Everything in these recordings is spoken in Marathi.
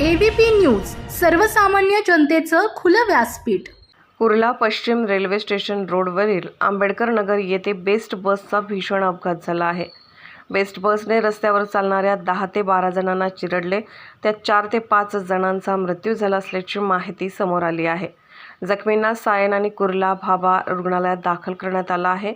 एबीपी न्यूज सर्वसामान्य जनतेचं खुलं व्यासपीठ. कुर्ला पश्चिम रेल्वे स्टेशन रोडवरील आंबेडकर नगर येथे बेस्ट बसचा भीषण अपघात झाला आहे. बेस्ट बसने रस्त्यावर चालणाऱ्या दहा ते बारा जणांना चिरडले. त्यात चार ते पाच जणांचा मृत्यू झाला असल्याची माहिती समोर आली आहे. जखमींना सायन आणि कुर्ला भाबा रुग्णालयात दाखल करण्यात आला आहे.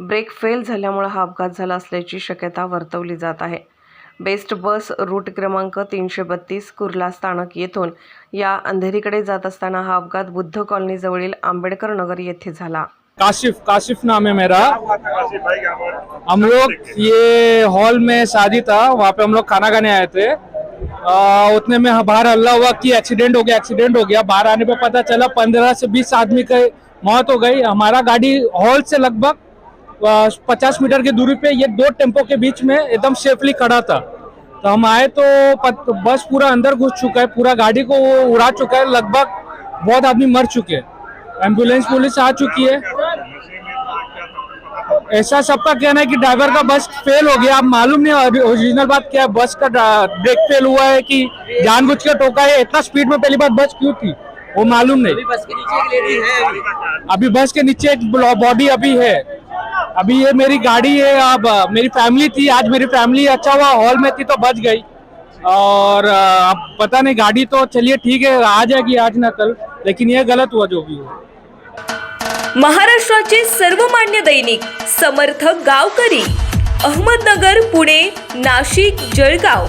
ब्रेक फेल झाल्यामुळे हा अपघात झाला असल्याची शक्यता वर्तवली जात आहे. बेस्ट बस रूट क्रमांक तीनशे बत्तीस कुर्ला स्थानक येथून या अंधेरीकडे जात असताना हा अपघात बुद्ध कॉलनीजवळील आंबेडकर नगर येथे झाला. काशिफ काशिफ नाम है मेरा. हम लोग ये हॉल में शादी था वहाँ पे हम लोग खाना खाने आए थे। आ, उतने में बाहर हल्ला हुआ कि एक्सीडेंट हो गया एक्सीडेंट हो गया। बाहर आने पे पता चला पंद्रह से बीस आदमी का मौत हो गई। हमारा गाड़ी हॉल से लगभग पचास मीटर की दूरी पे ये दो टेंपो के बीच में एकदम सेफली खड़ा था। तो हम आए तो बस पूरा अंदर घुस चुका है पूरा गाड़ी को वो उड़ा चुका है लगभग बहुत आदमी मर चुके हैं। एंबुलेंस पुलिस आ चुकी है। ऐसा सबका कहना है कि ड्राइवर का बस फेल हो गया। अब मालूम नहीं अभी ओरिजिनल बात क्या है बस का ब्रेक फेल हुआ है कि जानबूझ के टोका है इतना स्पीड में पहली बार बस क्यों थी? वो मालूम नहीं। अभी बस के नीचे एक बॉडी अभी है। अभी ये मेरी गाड़ी है अब मेरी फैमिली थी आज मेरी फैमिली अच्छा हुआ हॉल में थी तो बच गई। और अब पता नहीं गाड़ी तो चलिए ठीक है आ जाएगी आज ना कल लेकिन ये गलत हुआ जो भी हुआ। महाराष्ट्राचे सर्वमान्य दैनिक समर्थक गावकरी अहमदनगर पुणे नाशिक जळगाव।